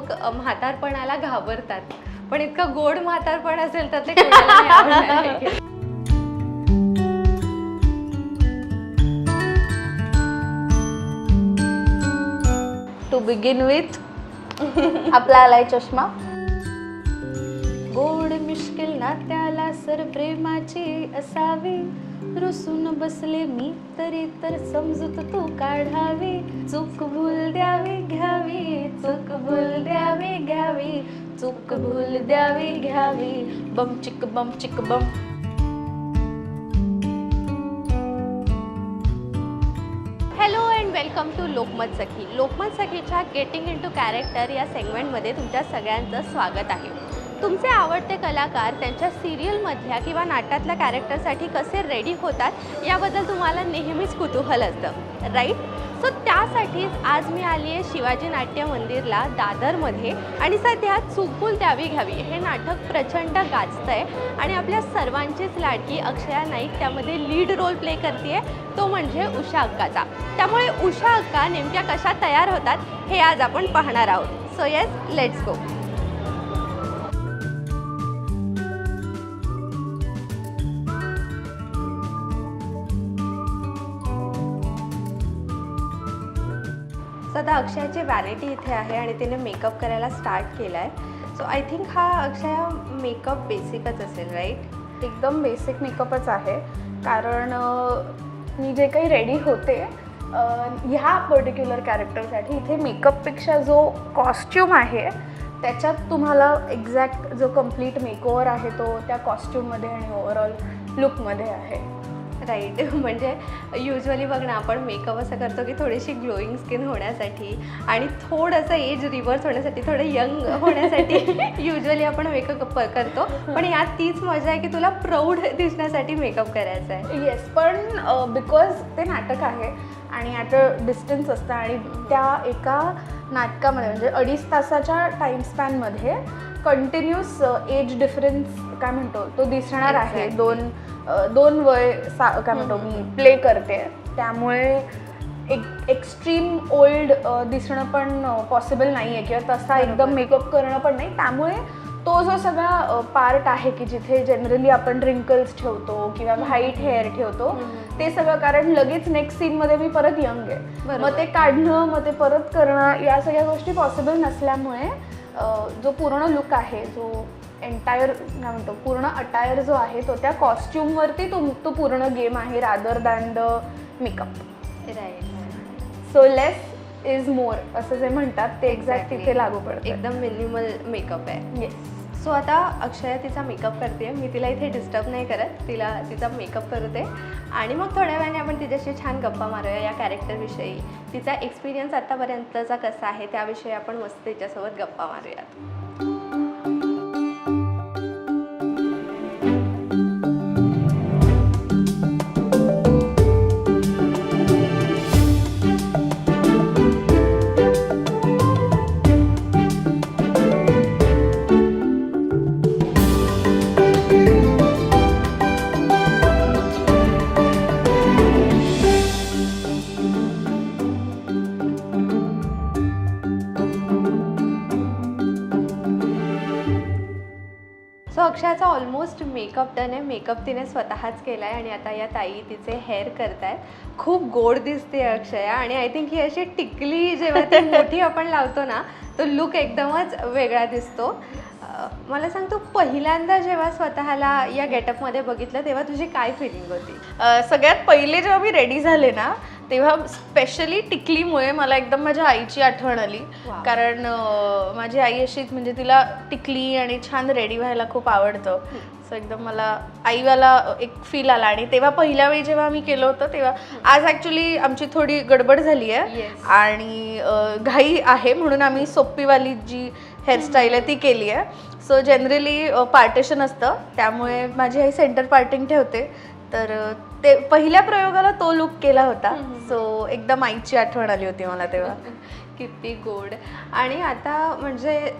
लोक म्हातारपणाला घाबरतात. पण इतकं गोड म्हातारपण असेल तर ते. टू बिगिन विथ आपला आलाय चष्मा. गोड मिश्किल नात्याला सर प्रेमाची असावी. रुसून बसले मी तरी तर समजूत तू काढावी. चूक भूल द्यावी घ्यावी. चूक भूल द्यावी घ्यावी. चूक भूल द्यावी घ्यावी. बम चिक बम चिक बम. Hello and welcome to Lokmat Sakhi Lokmat सखीच्या getting into character या सेगमेंटमध्ये तुमच्या सगळ्यांचं स्वागत आहे. तुमचे आवडते कलाकार त्यांच्या सिरियलमधल्या किंवा नाटकातल्या कॅरेक्टरसाठी कसे रेडी होतात याबद्दल तुम्हाला नेहमीच कुतूहल असतं. राईट सो त्यासाठीच आज मी आली आहे शिवाजी नाट्य मंदिरला दादरमध्ये. आणि सध्या चुकून द्यावी घ्यावी. हे नाटक प्रचंड गाजतं आहे आणि आपल्या सर्वांचीच लाडकी अक्षया नाईक त्यामध्ये लीड रोल प्ले करते तो म्हणजे उषा अक्काचा. त्यामुळे उषा अक्का नेमक्या कशा तयार होतात हे आज आपण पाहणार आहोत. सो येस लेट्स गो आता अक्षयाची व्हॅनिटी इथे आहे आणि तिने मेकअप करायला स्टार्ट केला आहे सो आय थिंक हा अक्षया मेकअप बेसिकच असेल राईट एकदम बेसिक मेकअपच आहे. कारण मी जे काही रेडी होते ह्या पर्टिक्युलर कॅरेक्टरसाठी इथे मेकअपपेक्षा जो कॉस्ट्यूम आहे त्याच्यात तुम्हाला एक्झॅक्ट जो कंप्लीट मेकओवर आहे तो त्या कॉस्ट्यूममध्ये आणि ओवरऑल लुकमध्ये आहे. राईट म्हणजे युजली बघ ना आपण मेकअप असं करतो की थोडीशी ग्लोईंग स्किन होण्यासाठी आणि थोडंसं एज रिव्हर्स होण्यासाठी थोडं यंग होण्यासाठी युजली आपण मेकअप करतो. पण यात तीच मजा आहे की तुला प्रौढ दिसण्यासाठी मेकअप करायचा आहे. येस पण बिकॉज ते नाटक आहे आणि अ डिस्टन्स असतं आणि त्या एका नाटकामध्ये म्हणजे अडीच तासाच्या टाईम स्पॅनमध्ये कंटिन्युअस एज डिफरन्स काय म्हणतो? तो दिसणार आहे. दोन दोन वय सा काय म्हणतो मी प्ले करते त्यामुळे एक एक्स्ट्रीम ओल्ड दिसणं पण पॉसिबल नाही आहे किंवा तसा. एकदम मेकअप करणं पण नाही त्यामुळे तो जो सगळा पार्ट आहे की जिथे जनरली आपण रिंकल्स ठेवतो किंवा व्हाईट हेअर ठेवतो. ते सगळं कारण लगेच नेक्स्ट सीनमध्ये मी परत यंग आहे. मग ते काढणं मग ते परत करणं या सगळ्या गोष्टी पॉसिबल नसल्यामुळे जो पूर्ण लुक आहे जो एन्टायर काय म्हणतो पूर्ण अटायर जो आहे तो त्या कॉस्ट्युमवरती तो तो पूर्ण गेम आहे rather than the makeup right so less is more असं जे म्हणतात ते एक्झॅक्ट. तिथे लागू पडतं एकदम मिनिमल मेकअप आहे. येस सो आता अक्षया तिचा मेकअप करते मी तिला इथे डिस्टर्ब नाही करत. तिला तिचा मेकअप करते. आणि मग थोड्या वेळाने आपण तिच्याशी छान गप्पा मारूया या कॅरेक्टरविषयी तिचा एक्सपिरियन्स आत्तापर्यंतचा कसा आहे त्याविषयी आपण मस्त तिच्यासोबत गप्पा मारूयात. ऑलमोस्ट मेकअप डन आहे. मेकअप तिने स्वतःच केला आहे आणि आता या ताई तिचे हेअर करतायत. खूप गोड दिसते अक्षया आणि आय थिंक ही अशी टिकली जेव्हा ती मोठी आपण लावतो ना तो लुक एकदमच वेगळा दिसतो. मला सांग तू पहिल्यांदा जेव्हा स्वतःला या गेटअपमध्ये बघितलं तेव्हा तुझी काय फिलिंग होती? सगळ्यात पहिले जेव्हा मी रेडी झाले ना तेव्हा स्पेशली टिकलीमुळे मला एकदम माझ्या आईची आठवण आली. Wow. कारण अ, माझी आई अशीच म्हणजे तिला टिकली आणि छान रेडी व्हायला खूप आवडतं. सो एकदम मला आईवाला एक फील आला आणि तेव्हा पहिल्या वेळी जेव्हा आम्ही केलं होतं तेव्हा आज ॲक्च्युली आमची थोडी गडबड झाली आहे. Yes. आणि अ, घाई आहे म्हणून आम्ही सोप्पीवाली जी हेअरस्टाईल आहे ती केली आहे. सो जनरली पार्टेशन असतं. त्यामुळे माझी आई सेंटर पार्टिंग ठेवते. तर ते पहिल्या प्रयोगाला तो लुक केला होता. सो एकदम आईची आठवण आली होती मला तेव्हा. किती गोड. आणि आता म्हणजे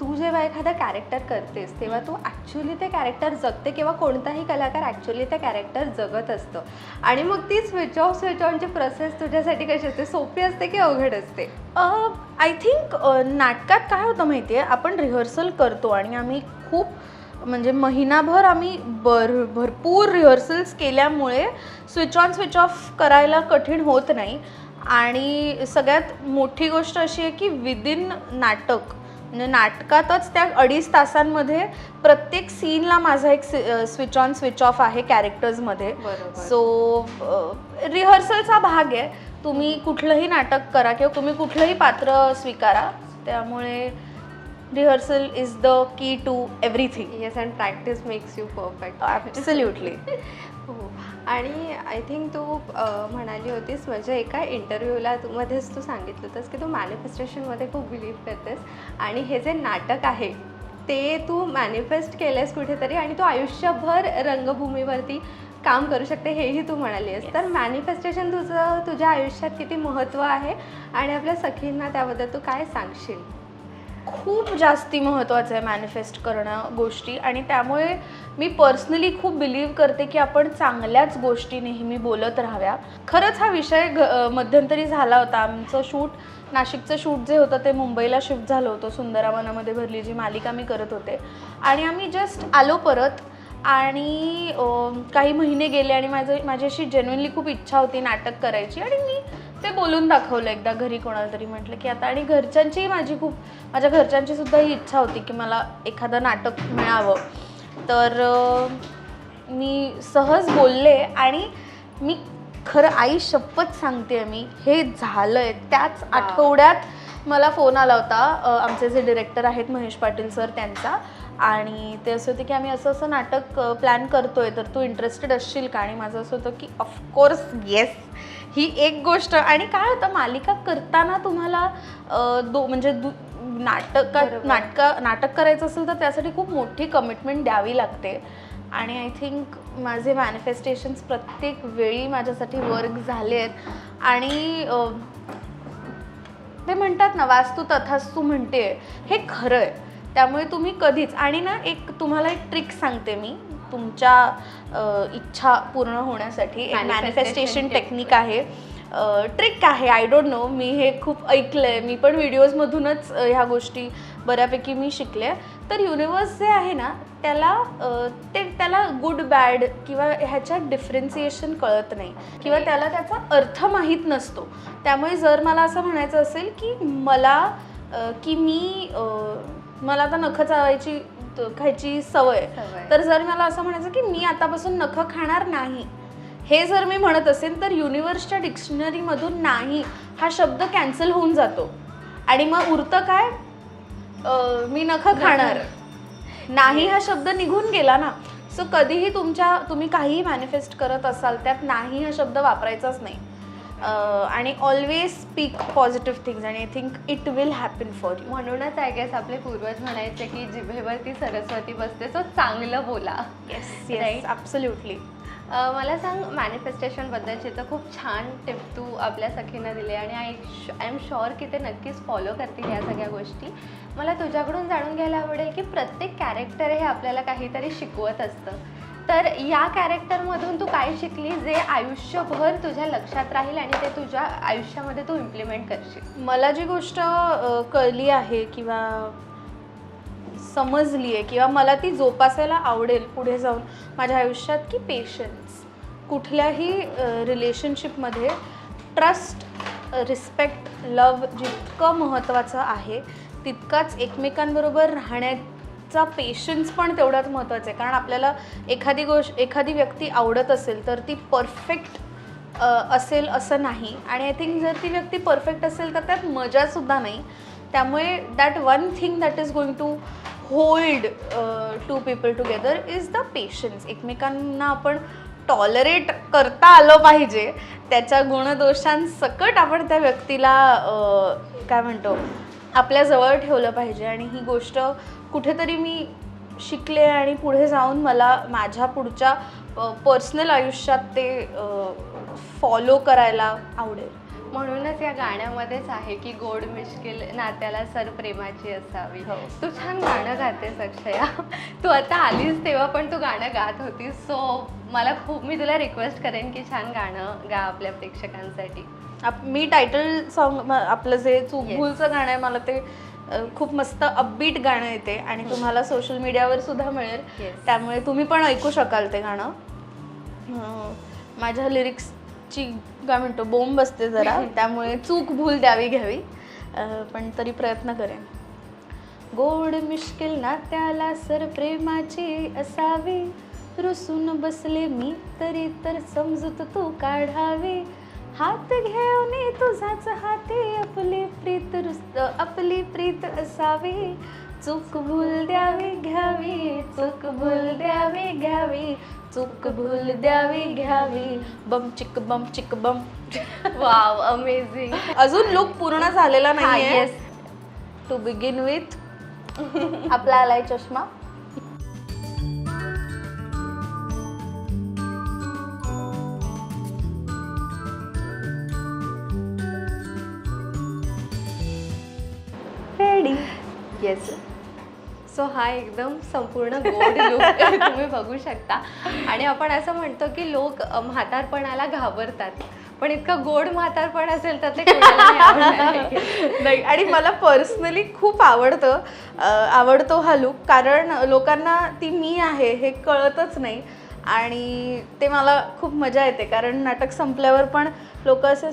तू जेव्हा एखादा कॅरेक्टर करतेस तेव्हा तू ॲक्च्युली ते कॅरेक्टर जगते किंवा कोणताही कलाकार ॲक्च्युली ते कॅरेक्टर जगत असतं. आणि मग ती स्विच ऑफ स्विच ऑनची प्रोसेस तुझ्यासाठी कशी असते? सोपी असते की अवघड असते? आय थिंक नाटकात काय होतं माहिती आहे आपण रिहर्सल करतो आणि आम्ही खूप म्हणजे महिनाभर आम्ही भर भरपूर रिहर्सल्स केल्यामुळे स्विच ऑन स्विच ऑफ करायला कठीण होत नाही. आणि सगळ्यात मोठी गोष्ट अशी आहे की विदिन नाटक म्हणजे नाटकातच त्या अडीच तासांमध्ये प्रत्येक सीनला माझा एक स्विच ऑन स्विच ऑफ आहे कॅरेक्टर्समध्ये. सो रिहर्सलचा भाग आहे. तुम्ही कुठलंही नाटक करा किंवा तुम्ही कुठलंही पात्र स्वीकारा. त्यामुळे rehearsal is the key to everything yes and practice makes you perfect absolutely हो. आणि आय थिंक तू अ, म्हणाली होतीस म्हणजे एका इंटरव्ह्यूला तू मध्येच तू सांगितलं होतंस की तू मॅनिफेस्टेशनमध्ये खूप बिलीव्ह करतेस. आणि हे जे नाटक आहे ते तू मॅनिफेस्ट केलंस कुठेतरी आणि तू आयुष्यभर रंगभूमीवरती काम करू शकते हेही तू म्हणाली आहेस. तर मॅनिफेस्टेशन तुझं तुझ्या आयुष्यात किती महत्त्व आहे? आणि आपल्या सखींना त्याबद्दल तू काय सांगशील? खूप जास्ती महत्त्वाचं आहे मॅनिफेस्ट करणं गोष्टी. आणि त्यामुळे मी पर्सनली खूप बिलीव्ह करते की आपण चांगल्याच गोष्टी नेहमी बोलत राहाव्या. खरंच हा विषय घ मध्यंतरी झाला होता. आमचं शूट नाशिकचं शूट जे होतं ते मुंबईला शिफ्ट झालं होतं. सुंदरावनामध्ये भरली जी मालिका मी करत होते. आणि आम्ही जस्ट आलो परत. आणि काही महिने गेले आणि माझं माझी अशी जेन्युनली खूप इच्छा होती नाटक करायची. आणि मी ते बोलून दाखवलं एकदा घरी कोणाला तरी. म्हटलं की आता आणि घरच्यांचीही माझी खूप माझ्या घरच्यांची सुद्धा ही इच्छा होती की मला एखादं नाटक मिळावं. तर मी सहज बोलले आणि मी खरं आई शपथ सांगते मी हे झालंय. त्याच आठवड्यात मला फोन आला होता आमचे जे डिरेक्टर आहेत महेश पाटील सर त्यांचा. आणि ते असं होते की आम्ही असं असं नाटक प्लॅन करतोय तर तू इंटरेस्टेड असशील का? आणि माझं असं होतं की ऑफकोर्स येस ही एक गोष्ट. आणि काय होतं मालिका करताना तुम्हाला दो म्हणजे दु नाटक. नाटका नाटक करायचं असेल तर त्यासाठी खूप मोठी कमिटमेंट द्यावी लागते. आणि आय थिंक माझे मॅनिफेस्टेशन्स प्रत्येक वेळी माझ्यासाठी वर्क झाले आहेत आणि ते म्हणतात ना वास्तू तथास्तू म्हणते. हे खरं आहे. त्यामुळे तुम्ही कधीच आणि ना एक तुम्हाला एक ट्रिक सांगते मी. तुमच्या इच्छा पूर्ण होण्यासाठी एक मॅनिफेस्टेशन. टेक्निक आहे. ट्रिक आहे. आय डोंट नो मी हे खूप ऐकलं आहे मी पण व्हिडिओजमधूनच ह्या गोष्टी बऱ्यापैकी मी शिकले. तर युनिवर्स जे आहे ना त्याला ते त्याला गुड बॅड किंवा ह्याच्यात डिफरन्सिएशन कळत नाही. किंवा त्याला त्याचा अर्थ माहीत नसतो. त्यामुळे जर मला असं म्हणायचं असेल की मला की मी मला आता नखं चावायची खायची. सवय. तर जर मला असं म्हणायचं की मी आतापासून नखं खाणार नाही हे जर मी म्हणत असेल तर युनिवर्सच्या डिक्शनरीमधून नाही हा शब्द कॅन्सल होऊन जातो. आणि मग उरतं काय? मी नखं खाणार. नाही हा. शब्द निघून गेला ना. सो कधीही तुमच्या तुम्ही काहीही मॅनिफेस्ट करत असाल त्यात नाही हा शब्द वापरायचाच नाही. आणि ऑलवेज स्पीक पॉझिटिव्ह थिंग्स आणि I think it will happen for you म्हणूनच आय गेस आपले पूर्वज म्हणायचे की जिभेवरती सरस्वती बसते सो चांगलं बोला. येस. येस ॲब्सल्युटली मला सांग मॅनिफेस्टेशनबद्दलची तर खूप छान टिप तू आपल्या सखीनं दिली आणि आय आय एम शुअर की ते नक्कीच फॉलो करतील या सगळ्या गोष्टी. मला तुझ्याकडून जाणून घ्यायला आवडेल की प्रत्येक कॅरेक्टर हे आपल्याला काहीतरी शिकवत असतं. तर या कॅरेक्टरमधून तू काय शिकली जे आयुष्यभर तुझ्या लक्षात राहील आणि ते तुझ्या आयुष्यामध्ये तू इम्प्लिमेंट करशील? मला जी गोष्ट कळली आहे किंवा समजली आहे किंवा मला ती जोपासायला आवडेल पुढे जाऊन माझ्या आयुष्यात की पेशन्स कुठल्याही रिलेशनशिपमध्ये ट्रस्ट रिस्पेक्ट लव जितकं महत्त्वाचं आहे तितकाच एकमेकांबरोबर राहण्याचा पेशन्स पण तेवढाच महत्त्वाचा आहे. कारण आपल्याला एखादी गोष्ट एखादी व्यक्ती आवडत असेल तर ती परफेक्ट असेल असं नाही. आणि आय थिंक जर ती व्यक्ती परफेक्ट असेल तर त्यात मजासुद्धा नाही. त्यामुळे that one thing that is going to hold to people together is the patience एकमेकांना आपण टॉलरेट करता आलं पाहिजे. त्याच्या गुणदोषांसकट आपण त्या व्यक्तीला काय म्हणतो आपल्याजवळ ठेवलं पाहिजे. आणि ही गोष्ट कुठेतरी मी शिकले आणि पुढे जाऊन मला माझ्या पुढच्या पर्सनल आयुष्यात ते फॉलो करायला आवडेल. म्हणूनच या गाण्यामध्येच आहे की गोड मिश्किल नात्याला सर प्रेमाची असावी. हो. तू छान गाणं गातेस अक्षया तू आता आलीस तेव्हा पण तू गाणं गात होतीस. सो मला खूप मी तुला रिक्वेस्ट करेन की छान गाणं गा आपल्या प्रेक्षकांसाठी. आप- मी टायटल सॉन्ग आपलं जे. चुकभूलचं गाणं आहे मला ते खूप मस्त अपबीट गाणं येते आणि तुम्हाला सोशल मीडियावर सुद्धा मिळेल. त्यामुळे तुम्ही पण ऐकू शकाल ते गाणं. माझ्या लिरिक्सची काय म्हणतो बोंब असते जरा. त्यामुळे चूक भूल द्यावी घ्यावी. पण तरी प्रयत्न करेन. गोड मिश्किल नात्याला सर प्रेमाची असावी. रुसून बसले मी तरी तर समजूत तू काढावी. हात घेऊन तुझाच हाती आपली प्रीत रुस आपली प्रीत असावी. चूक भूल द्यावी घ्यावी चूक भूल द्यावी घ्यावी. चूक भूल द्यावी घ्यावी. बम चिक बम चिक बम. वाव अमेझिंग अजून लुक पूर्ण झालेला नाही येस टू बिगिन विथ आपला आलाय चष्मा. रेडी येस सो हा एकदम संपूर्ण गोड लुक तुम्ही बघू शकता. आणि आपण असं म्हणतो की लोक म्हातारपणाला घाबरतात. पण इतकं गोड म्हातारपण असेल तर ते नाही. आणि मला पर्सनली खूप आवडतं आवडतो हा लुक कारण लोकांना ती मी आहे हे कळतच नाही. आणि ते मला खूप मजा येते. कारण नाटक संपल्यावर पण लोक असे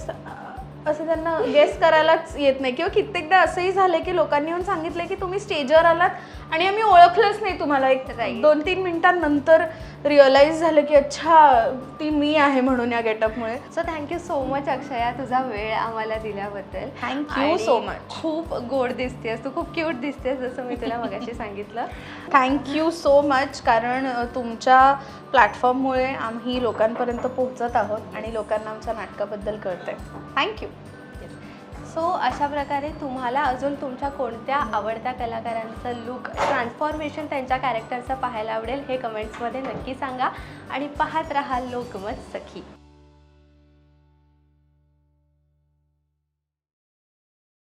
असं त्यांना गेस करायलाच येत नाही. किंवा कित्येकदा असंही झालं की लोकांनी येऊन सांगितलं की तुम्ही स्टेजवर आलात आणि आम्ही ओळखलंच नाही तुम्हाला. एक. दोन तीन मिनिटांनंतर रिअलाईज झालं की अच्छा ती मी आहे म्हणून या गेटअपमुळे so thank you so much Akshaya तुझा वेळ आम्हाला दिल्याबद्दल. आणि so much. खूप गोड दिसतेस. तू खूप क्यूट दिसतेस जसं मी तुला मगाशी सांगितलं. थँक्यू सो मच कारण तुमच्या प्लॅटफॉर्ममुळे आम्ही लोकांपर्यंत पोहोचत आहोत आणि लोकांना आमच्या नाटकाबद्दल कळतंय. थँक्यू सो अशा प्रकारे तुम्हाला अजून तुमच्या कोणत्या आवडत्या कलाकारांचं लुक ट्रान्सफॉर्मेशन त्यांच्या कॅरेक्टरचं पाहायला आवडेल हे कमेंट्समध्ये नक्की सांगा आणि पाहत राहा लोकमत सखी.